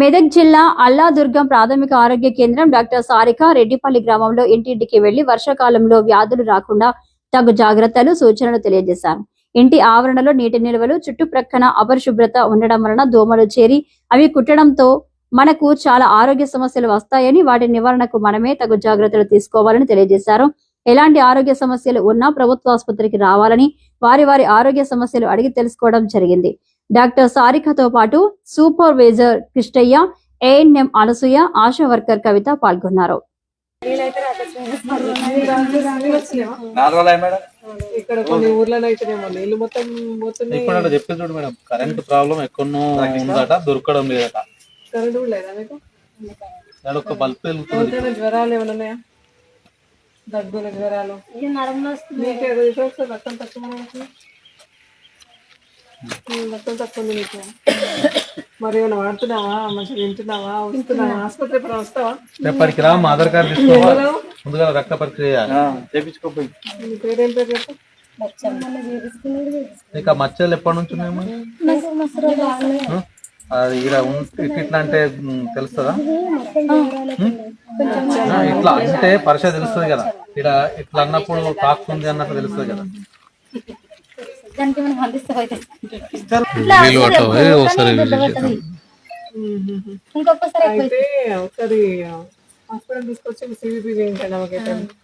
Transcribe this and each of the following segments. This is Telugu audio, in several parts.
మెదక్ జిల్లా అల్లాదుర్గం ప్రాథమిక ఆరోగ్య కేంద్రం డాక్టర్ సారిక రెడ్డిపల్లి గ్రామంలో ఇంటింటికి వెళ్ళి వర్షాకాలంలో వ్యాధులు రాకుండా తగు జాగ్రత్తలు సూచనలు తెలియజేశారు. ఇంటి ఆవరణలో నీటి నిల్వలు చుట్టుప్రక్కన అపరిశుభ్రత ఉండడం వలన దోమలు చేరి అవి కుట్టడంతో మనకు చాలా ఆరోగ్య సమస్యలు వస్తాయని వాటి నివారణకు మనమే తగు జాగ్రత్తలు తీసుకోవాలని తెలియజేశారు. ఎలాంటి ఆరోగ్య సమస్యలు ఉన్నా ప్రభుత్వ ఆసుపత్రికి రావాలని వారి వారి ఆరోగ్య సమస్యలు అడిగి తెలుసుకోవడం జరిగింది. డాక్టర్ సారికతో పాటు supervisor Krishnaiah ANM Anasuya Asha worker Kavitha పాల్గొన్నారు. నాలుగు మేడం? ఇక్కడ కొన్ని ఊర్లలో అయితేనేమో నీళ్ళు మొత్తం పోతున్నాయి ఇప్పుడు అట్లా చెప్పేది చూడు మేడం కరెంట్ ప్రాబ్లం ఎక్కడో ఉందట దొరకడం లేదట. కరెంట్ కూడా లేదా మీకు? ఇక్కడ ఒక బల్బ్ వెలుగుతుంది. ఎవరికైనా జ్వరాలు ఏమైనా ఉన్నాయా? దగ్గుల జ్వరాలు. ఒకసారి రక్తం తక్కువ ఉంది. రక్తం తక్కువ ఉంది నీకు. మరి ఏమైనా వాడుతున్నావా? మంచిగా తింటున్నావా? వస్తున్నావా? ఆసుపత్రి ఎప్పుడు వస్తావా? రేపటికి రా మా ఆధార్ కార్డు తీసుకోవా? ముందుగా రక్త పరీక్ష చేయాలి. చేపించుకోపోయి. నీ పేరేం పేరు చెప్పు? ఇక మచ్చలు ఎప్పటి నుంచి ఆ? అది ఇలా ఇట్లా అంటే తెలుస్తుందా? ఇట్లా అంటే పరిచయం తెలుస్తుంది కదా. ఇలా ఇట్లా అన్నప్పుడు తాకుతుంది అన్నట్టు తెలుస్తుంది కదా. అయితే ఒకసారి హాస్పిటల్ తీసుకొచ్చి సివిపి చేయించండి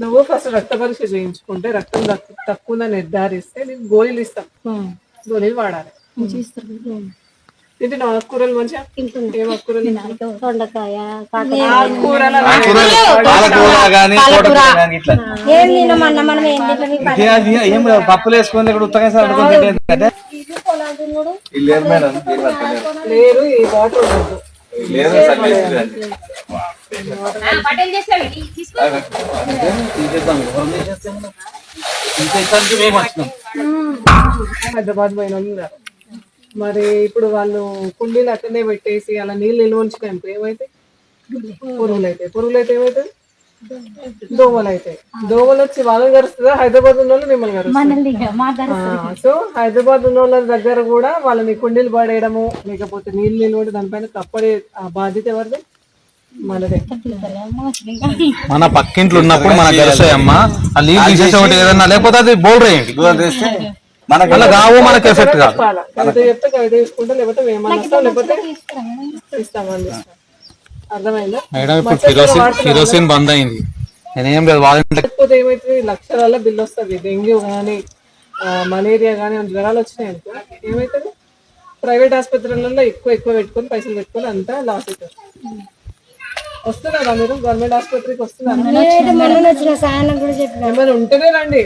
నువ్వు ఫస్ట్ రక్త పరీక్ష చేయించుకుంటే రక్తం తక్కు- తక్కువ నిర్ధారిస్తే నీకు గోళీలు ఇస్తాం. గోళీలు వాడాలి. తింటున్నావు ఆకుకూరలు మంచిగా? ఏం ఆకుకూరలు దొండకాయ ఏం తినమన్నా మనం ఏం తింటాం? ఇది అది ఏం లేదు, పప్పులు వేసుకొని ఇక్కడ ఉత్తగా సార్ మేడం. లేరు ఈ వాటర్ లేదు. హైదరాబాద్ పోయిన. మరి ఇప్పుడు వాళ్ళు కుండీలు అట్లనే పెట్టేసి అలా నీళ్ళు నిల్వ ఉంచుకుంటే ఏమైతే? పురుగులు అయితే పురుగులు అయితే ఏమైతే దోమలు అయితే దోమలు వచ్చి వాళ్ళని కరుస్తుందా? హైదరాబాద్ ఉన్న వాళ్ళు మిమ్మల్ని కరుస్తుంది. ఆ, సో హైదరాబాద్ ఉన్న వాళ్ళ దగ్గర కూడా వాళ్ళని కుండీలు పడేయడము లేకపోతే నీళ్ళు నిల్వ దానిపైన కప్పడే ఆ బాధ్యత ఎవరిది? మనదే. మన పక్కింట్లో ఉన్నప్పుడు మనకు తెలుస్తాయమ్మా. ఆ నీళ్ళు తీసేసి ఒకటి ఏదన్నా లేకపోతే అది బోల్ రేయండి మనకు అలా కావు మనకు ఎఫెక్ట్ కాదు. చెప్తే తీసుకుంటా లేకపోతే ఏమన్నా ఇస్తాం లేకపోతే అర్థమైందా? మేడం ఇప్పుడు కిరోసిన్ కిరోసిన్ బంద్ అయింది. నేనేం లేదు వాళ్ళ లేకపోతే ఏమైతుంది? లక్షల బిల్ వస్తుంది. డెంగ్యూ కానీ మలేరియా కానీ జ్వరాలు వచ్చినాయి అనుకో ఏమవుతుంది ప్రైవేట్ ఆసుపత్రులలో ఎక్కువ ఎక్కువ పెట్టుకొని పైసలు పెట్టుకొని అంతా లాస్ అవుతుంది వస్తున్నారా మీరు? గవర్నమెంట్ ఆసుపత్రికి వస్తున్నారా? ఏమైనా ఉంటేనే రండి.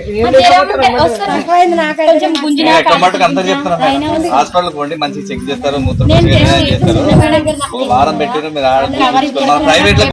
హాస్పిటల్ పోండి చెక్ చేస్తారు మూత్రం చేస్తారు. ఒక వారం పెట్టారు మీరు ప్రైవేట్లో